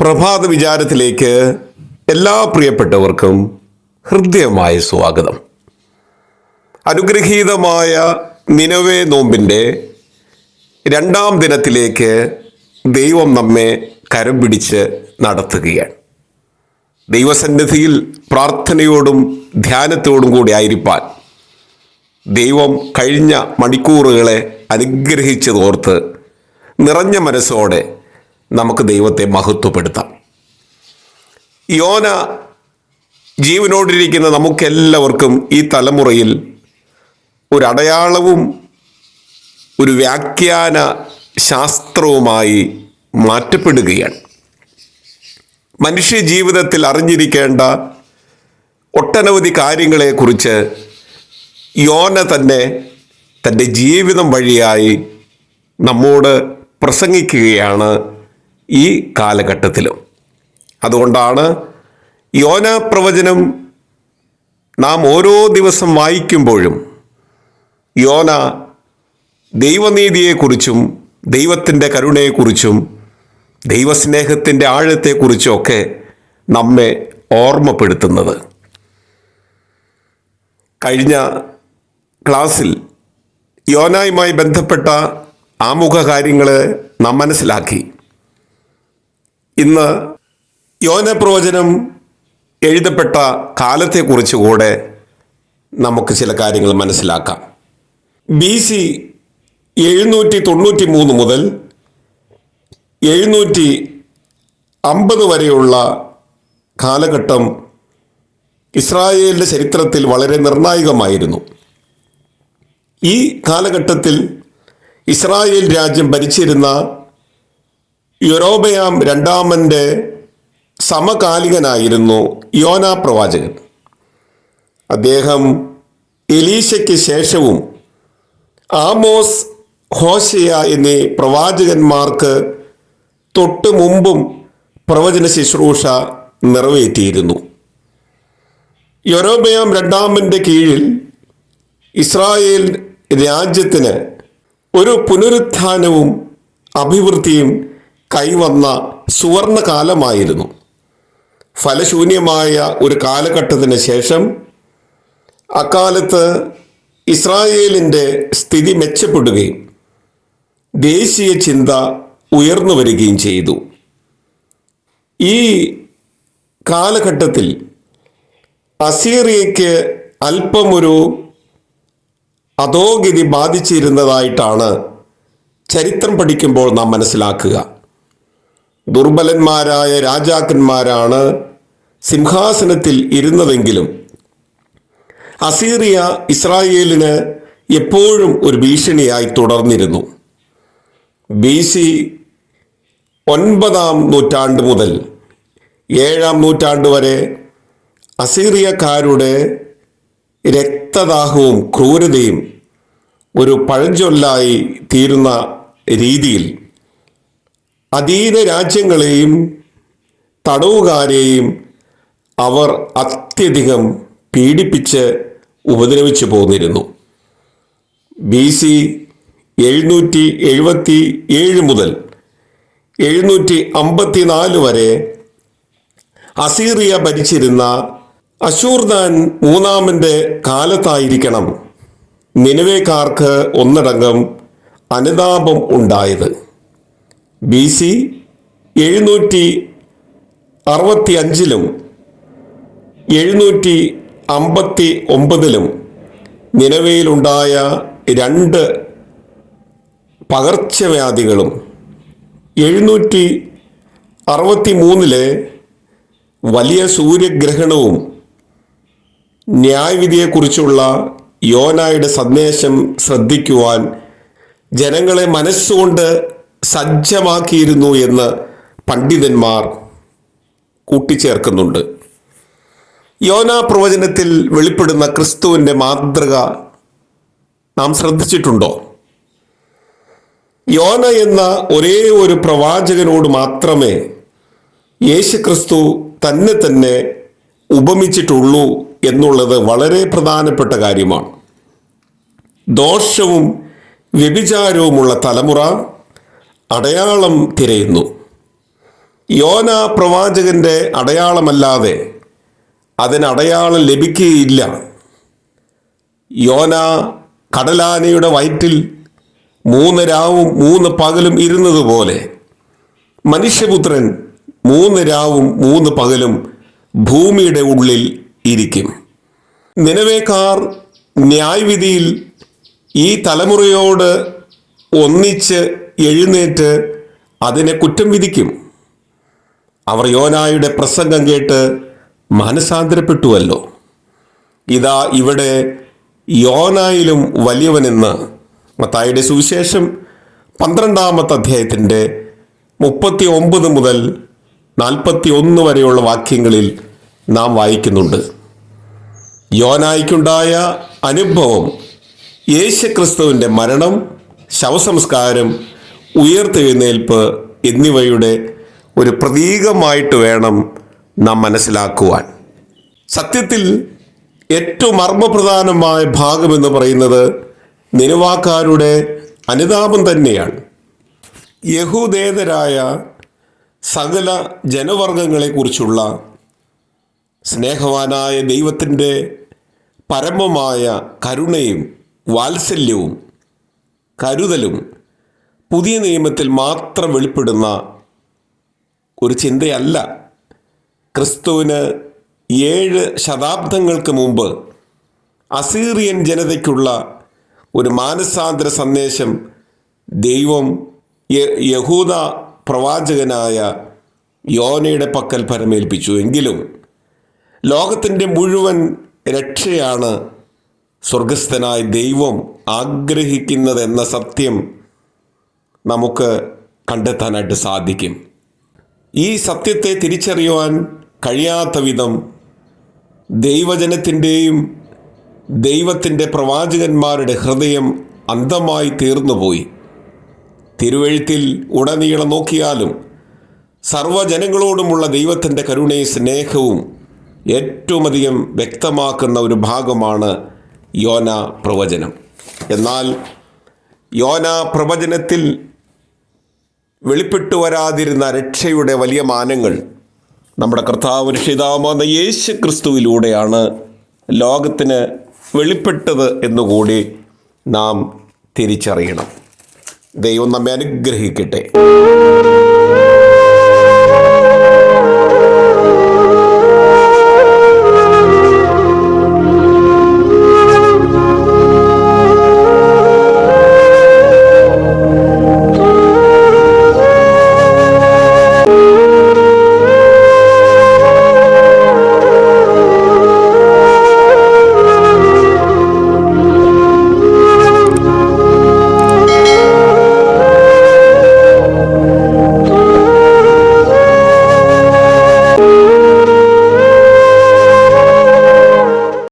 പ്രഭാത വിചാരത്തിലേക്ക് എല്ലാ പ്രിയപ്പെട്ടവർക്കും ഹൃദ്യമായ സ്വാഗതം. അനുഗ്രഹീതമായ നിലവേ നോമ്പിന്റെ രണ്ടാം ദിനത്തിലേക്ക് ദൈവം നമ്മെ കരം പിടിച്ച് നടത്തുകയാണ്. ദൈവസന്നിധിയിൽ പ്രാർത്ഥനയോടും ധ്യാനത്തോടും കൂടി ആയിരിപ്പാൻ ദൈവം കഴിഞ്ഞ മണിക്കൂറുകളെ അനുഗ്രഹിച്ചതോർത്ത് നിറഞ്ഞ മനസ്സോടെ നമുക്ക് ദൈവത്തെ മഹത്വപ്പെടുത്താം. യോന ജീവനോടിരിക്കുന്ന നമുക്കെല്ലാവർക്കും ഈ തലമുറയിൽ ഒരു അടയാളവും ഒരു വ്യാഖ്യാന ശാസ്ത്രവുമായി മാറ്റപ്പെടുകയാണ്. മനുഷ്യ ജീവിതത്തിൽ അറിഞ്ഞിരിക്കേണ്ട ഒട്ടനവധി കാര്യങ്ങളെക്കുറിച്ച് യോന തന്നെ തന്റെ ജീവിതം വഴിയായി നമ്മോട് പ്രസംഗിക്കുകയാണ് ഈ കാലഘട്ടത്തിലും. അതുകൊണ്ടാണ് യോന പ്രവചനം നാം ഓരോ ദിവസം വായിക്കുമ്പോഴും യോന ദൈവനീതിയെക്കുറിച്ചും ദൈവത്തിന്റെ കരുണയെക്കുറിച്ചും ദൈവസ്നേഹത്തിന്റെ ആഴത്തെക്കുറിച്ചുമൊക്കെ നമ്മെ ഓർമ്മപ്പെടുത്തുന്നത്. കഴിഞ്ഞ ക്ലാസ്സിൽ യോനായുമായി ബന്ധപ്പെട്ട ആമുഖ കാര്യങ്ങൾ നാം മനസ്സിലാക്കി. ഇന്ന് യോന പ്രവചനം എഴുതപ്പെട്ട കാലത്തെക്കുറിച്ച് കൂടെ നമുക്ക് ചില കാര്യങ്ങൾ മനസ്സിലാക്കാം. ബി സി എഴുന്നൂറ്റി തൊണ്ണൂറ്റി മൂന്ന് മുതൽ എഴുന്നൂറ്റി അമ്പത് വരെയുള്ള കാലഘട്ടം ഇസ്രായേലിന്റെ ചരിത്രത്തിൽ വളരെ നിർണായകമായിരുന്നു. ഈ കാലഘട്ടത്തിൽ ഇസ്രായേൽ രാജ്യം ഭരിച്ചിരുന്ന യൊരോബയാം രണ്ടാമന്റെ സമകാലികനായിരുന്നു യോന പ്രവാചകൻ. അദ്ദേഹം എലീശയ്ക്ക് ശേഷവും ആമോസ് ഹോഷയ എന്നീ പ്രവാചകന്മാർക്ക് തൊട്ടു മുമ്പും പ്രവചന ശുശ്രൂഷ നിറവേറ്റിയിരുന്നു. യൊരോബയാം രണ്ടാമന്റെ കീഴിൽ ഇസ്രായേൽ രാജ്യത്തിന് ഒരു പുനരുത്ഥാനവും അഭിവൃദ്ധിയും കൈവന്ന സുവർണ കാലമായിരുന്നു ഫലശൂന്യമായ ഒരു കാലഘട്ടത്തിന് ശേഷം അക്കാലത്ത് ഇസ്രായേലിന്റെ സ്ഥിതി മെച്ചപ്പെടുകയും ദേശീയ ചിന്ത ഉയർന്നു വരികയും ചെയ്തു. ഈ കാലഘട്ടത്തിൽ അസീറിയയ്ക്ക് അല്പമൊരു അധോഗതി ബാധിച്ചിരുന്നതായിട്ടാണ് ചരിത്രം പഠിക്കുമ്പോൾ നാം മനസ്സിലാക്കുക. ദുർബലന്മാരായ രാജാക്കന്മാരാണ് സിംഹാസനത്തിൽ ഇരുന്നതെങ്കിലും അസീറിയ ഇസ്രായേലിന് എപ്പോഴും ഒരു ഭീഷണിയായി തുടർന്നിരുന്നു. ബി സി ഒൻപതാം നൂറ്റാണ്ട് മുതൽ ഏഴാം നൂറ്റാണ്ട് വരെ അസീറിയക്കാരുടെ രക്തദാഹവും ക്രൂരതയും ഒരു പഴഞ്ചൊല്ലായി തീരുന്ന രീതിയിൽ അധീന രാജ്യങ്ങളെയും തടവുകാരെയും അവർ അത്യധികം പീഡിപ്പിച്ച് ഉപദ്രവിച്ചു പോന്നിരുന്നു. ബി സി എഴുന്നൂറ്റി എഴുപത്തി ഏഴ് മുതൽ എഴുന്നൂറ്റി അമ്പത്തിനാല് വരെ അസീറിയ ഭരിച്ചിരുന്ന അശൂർദാൻ മൂന്നാമന്റെ കാലത്തായിരിക്കണം നിലവേക്കാർക്ക് ഒന്നടങ്കം അനുതാപം ഉണ്ടായത്. ബി സി എഴുന്നൂറ്റി അറുപത്തി അഞ്ചിലും എഴുന്നൂറ്റി അമ്പത്തി ഒമ്പതിലും നിലവിലുണ്ടായ രണ്ട് പകർച്ചവ്യാധികളും എഴുന്നൂറ്റി അറുപത്തി മൂന്നിലെ വലിയ സൂര്യഗ്രഹണവും ന്യായവിധിയെക്കുറിച്ചുള്ള യോനായുടെ സന്ദേശം ശ്രദ്ധിക്കുവാൻ ജനങ്ങളെ മനസ്സുകൊണ്ട് സജ്ജമാക്കിയിരുന്നു എന്ന് പണ്ഡിതന്മാർ കൂട്ടിച്ചേർക്കുന്നുണ്ട്. യോനാ പ്രവചനത്തിൽ വെളിപ്പെടുന്ന ക്രിസ്തുവിന്റെ മാതൃക നാം ശ്രദ്ധിച്ചിട്ടുണ്ടോ? യോന എന്ന ഒരേ ഒരു പ്രവാചകനോട് മാത്രമേ യേശു ക്രിസ്തു തന്നെ തന്നെ ഉപമിച്ചിട്ടുള്ളൂ എന്നുള്ളത് വളരെ പ്രധാനപ്പെട്ട കാര്യമാണ്. ദോഷവും വ്യഭിചാരവുമുള്ള തലമുറ അടയാളം തിരയുന്നു. യോന പ്രവാചകന്റെ അടയാളമല്ലാതെ അതിനടയാളം ലഭിക്കുകയില്ല. യോന കടലാനയുടെ വയറ്റിൽ മൂന്ന് രാവും മൂന്ന് പകലും ഇരുന്നതുപോലെ മനുഷ്യപുത്രൻ മൂന്ന് രാവും മൂന്ന് പകലും ഭൂമിയുടെ ഉള്ളിൽ ഇരിക്കും. നിലവേക്കാർ ന്യായവിധിയിൽ ഈ തലമുറയോട് ഒന്നിച്ച് എഴുന്നേറ്റ് അതിനെ കുറ്റം വിധിക്കും. അവർ യോനായുടെ പ്രസംഗം കേട്ട് മനസാന്തരപ്പെട്ടുവല്ലോ. ഇതാ ഇവിടെ യോനായിലും വലിയവനെന്ന് മത്തായിയുടെ സുവിശേഷം പന്ത്രണ്ടാമത്തെ അധ്യായത്തിന്റെ മുപ്പത്തി ഒമ്പത് മുതൽ നാൽപ്പത്തി ഒന്ന് വരെയുള്ള വാക്യങ്ങളിൽ നാം വായിക്കുന്നുണ്ട്. യോനായിക്കുണ്ടായ അനുഭവം യേശുക്രിസ്തുവിന്റെ മരണം ശവസംസ്കാരം ഉയർത്തെഴുന്നേൽപ്പ് എന്നിവയുടെ ഒരു പ്രതീകമായിട്ട് വേണം നാം മനസ്സിലാക്കുവാൻ. സത്യത്തിൽ ഏറ്റവും മർമ്മപ്രധാനമായ ഭാഗമെന്ന് പറയുന്നത് നിലവാക്കാരുടെ അനുതാപം തന്നെയാണ്. യഹൂദേതരായ സകല ജനവർഗങ്ങളെക്കുറിച്ചുള്ള സ്നേഹവാനായ ദൈവത്തിന്റെ പരമമായ കരുണയും വാത്സല്യവും കരുതലും പുതിയ നിയമത്തിൽ മാത്രം വെളിപ്പെടുന്ന ഒരു ചിന്തയല്ല. ക്രിസ്തുവിന് ഏഴ് ശതാബ്ദങ്ങൾക്ക് മുമ്പ് അസീറിയൻ ജനതയ്ക്കുള്ള ഒരു മാനസാന്തര സന്ദേശം ദൈവം യഹൂദ പ്രവാചകനായ യോനയുടെ പക്കൽ പരമേൽപ്പിച്ചു. എങ്കിലും ലോകത്തിന്റെ മുഴുവൻ രക്ഷയാണ് സ്വർഗസ്ഥനായ ദൈവം ആഗ്രഹിക്കുന്നതെന്ന സത്യം നമുക്ക് കണ്ടെത്താനായിട്ട് സാധിക്കും. ഈ സത്യത്തെ തിരിച്ചറിയുവാൻ കഴിയാത്ത വിധം ദൈവജനത്തിന്റെയും ദൈവത്തിന്റെ പ്രവാചകന്മാരുടെ ഹൃദയം അന്ധമായി തീർന്നുപോയി. തിരുവഴുത്തിൽ ഉടനീളം നോക്കിയാലും സർവജനങ്ങളോടുമുള്ള ദൈവത്തിന്റെ കരുണയും സ്നേഹവും ഏറ്റവും അധികം വ്യക്തമാക്കുന്ന ഒരു ഭാഗമാണ് യോന പ്രവചനം. എന്നാൽ യോന പ്രവചനത്തിൽ വെളിപ്പെട്ടു വരാതിരുന്ന രക്ഷയുടെ വലിയ മാനങ്ങൾ നമ്മുടെ കർത്താവ് രക്ഷിതാവുന്ന യേശു ക്രിസ്തുവിലൂടെയാണ് ലോകത്തിന് വെളിപ്പെട്ടത് എന്നുകൂടി നാം തിരിച്ചറിയണം. ദൈവം നമ്മെ അനുഗ്രഹിക്കട്ടെ.